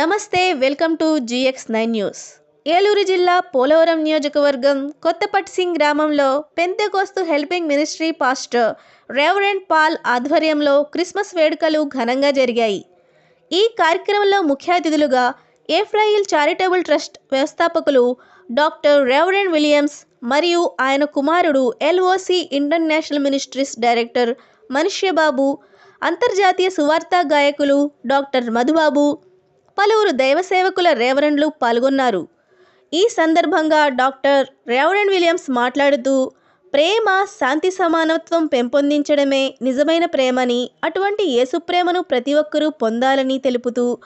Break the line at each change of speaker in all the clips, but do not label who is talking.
నమస్తే welcome to GX nine news. Eluru జిల్లా పోలవరం నియోజకవర్గం కొత్తపట్సింగ్ గ్రామంలో Pentecost helping ministry pastor reverend Paul ఆధ్వర్యంలో క్రిస్మస్ వేడుకలు ఘనంగా జరిగాయి. ఈ కార్యక్రమంలో ముఖ్య అతిథులుగా ఏఫ్రాయిల్ చారిటబుల్ ట్రస్ట్ వ్యవస్థాపకులు డాక్టర్ రెవరెండ్ విలియమ్స్ మరియు ఆయన కుమారుడు ఎల్ఓసి ఇంటర్నేషనల్ మినిస్ట్రీస్ డైరెక్టర్ మనుష్యబాబు అంతర్జాతీయ సువార్త గాయకులు డాక్టర్ మధుబాబు పలువురు దైవసేవకుల రేవరెండ్లు పాల్గొన్నారు. ఈ సందర్భంగా డాక్టర్ రేవరెండ్ విలియమ్స్ మాట్లాడుతూ ప్రేమ శాంతి సమానత్వం పెంపొందించడమే నిజమైన ప్రేమని అటువంటి యేసు ప్రేమను ప్రతి ఒక్కరూ పొందాలని తెలుపుతూ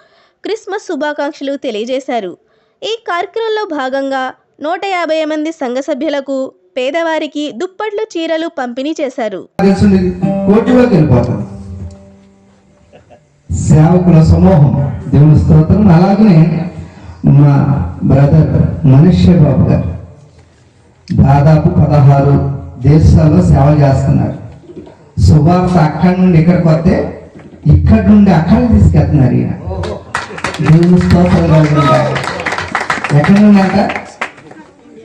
క్రిస్మస్ శుభాకాంక్షలు తెలియజేశారు. ఈ కార్యక్రమంలో భాగంగా నూట యాభై మంది సంఘ సభ్యులకు పేదవారికి దుప్పట్లు చీరలు పంపిణీ చేశారు.
వెళ్ళిపోతాం. సేవకుల సమూహం. దేవుని స్తోత్రం. అలాగనే మా బ్రదర్ మనుష్య బాబు గారు దాదాపు పదహారు దేశాల్లో సేవ చేస్తున్నారు. సువార్త అక్కడి నుండి ఇక్కడికి వస్తే ఇక్కడి నుండి అక్కడికి తీసుకెళ్తున్నారు ఈయన. దేవుని స్తోత్రం ఎక్కడ నుండి అంట?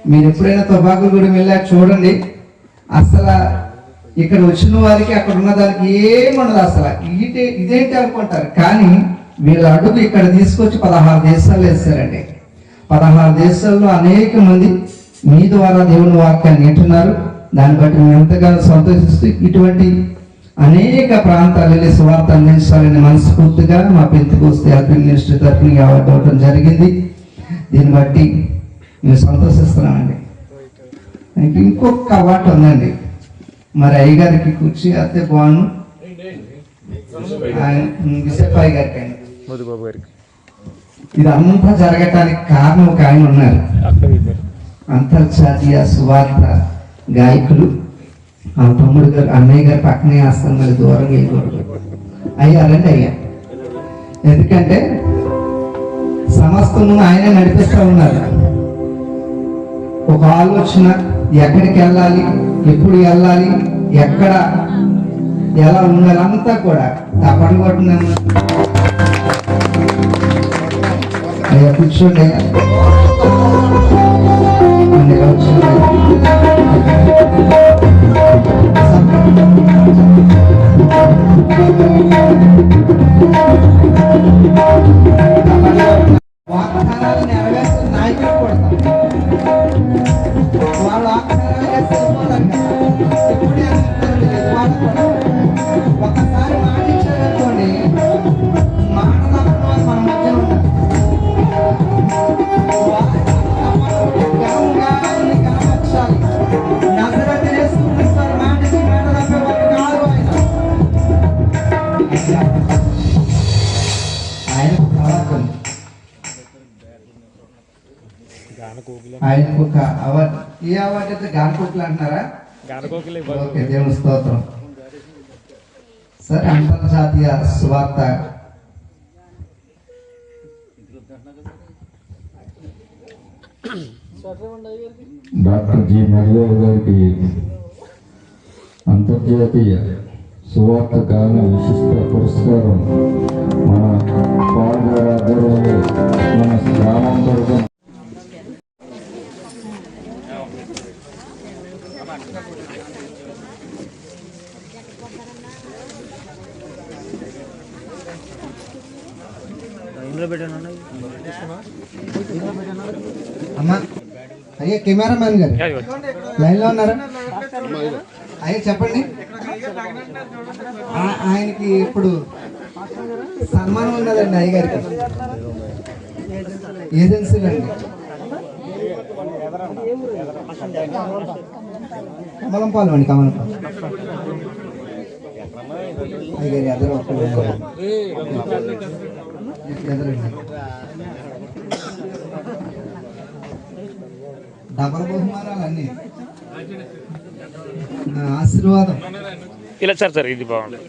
మీరు ఎప్పుడైనా తుపాకులగూడెం వెళ్ళాక చూడండి. అసలు ఇక్కడ వచ్చిన వారికి అక్కడ ఉన్న దానికి ఏమన్నది అసలు. ఇదే ఇదేంటి అనుకుంటారు? కానీ వీళ్ళ అడుగు ఇక్కడ తీసుకొచ్చి పదహారు దేశాలు వేస్తారండి పదహారు దేశాల్లో అనేక మంది మీ ద్వారా దేవుని వాక్యాన్ని వింటున్నారు. దాన్ని బట్టి మేము ఎంతగానో సంతోషిస్తూ ఇటువంటి అనేక ప్రాంతాలు వెళ్ళి సువార్త అందించాలని మనస్ఫూర్తిగా మా పెంతుకొస్తే హెల్పింగ్ మినిస్టర్ తరఫున అవార్డు అవ్వడం జరిగింది. దీన్ని బట్టి మేము సంతోషిస్తున్నామండి. ఇంకొక అవార్డు ఉందండి. మరి అయ్యగారికి కూర్చి అత్తే బాను ఆయన విశప్పాయి గారికి అండి
మధుబాబు గారికి.
ఇదంతా జరగటానికి కారణం ఒక ఆయన ఉన్నారు. అంతర్జాతీయ సువార్త గాయకులు. ఆ తమ్ముడు గారు అన్నయ్య గారు పక్కనే వేస్తాను మరి దూరంగా వేయకూడదు అయ్యా రండి అయ్యా. ఎందుకంటే సమస్తము ఆయనే నడిపిస్తూ ఉన్నారు. ఒక ఆలోచన ఎక్కడికి వెళ్ళాలి? ఎప్పుడు వెళ్ళాలి? ఎక్కడ? ఎలా ఉండాలంతా కూడా తప్పని కొట్టినాను అయ్యా కూర్చోండి ఆయనకు కళ ఉంది.
గానకోకిల
ఆయనకు ఒక అవార్డు ఏ అవార్డు అయితే గానకోకులు అంటున్నారా
గానకోకిల
ఓకే దేవుని స్తోత్రం సరే అంతర్జాతీయ సువార్త
డాక్టర్ జి మరిదేవ్ గారికి అంతర్జాతీయ సువార్త గాన విశిష్ట పురస్కారం మన పవన్ గారి ఆధ్వర్యంలో మన గ్రామం
పెట్టాను
అమ్మా అయ్యా కెమెరామ్యాన్ గారు. లైన్లో ఉన్నారా? అయ్యా చెప్పండి. ఆయనకి ఇప్పుడు సన్మానం ఉన్నదండి అయ్యగారికి. ఏజెన్సీలు అండి కమలం పాలు అండి కమలం పాలు అయ్యగారి ఒక్కరు ఎదురండి. డబల్ బహుమానాలు అన్ని. ఆశీర్వాదం.
ఇలా సార్ సార్ ఇది బాగుంది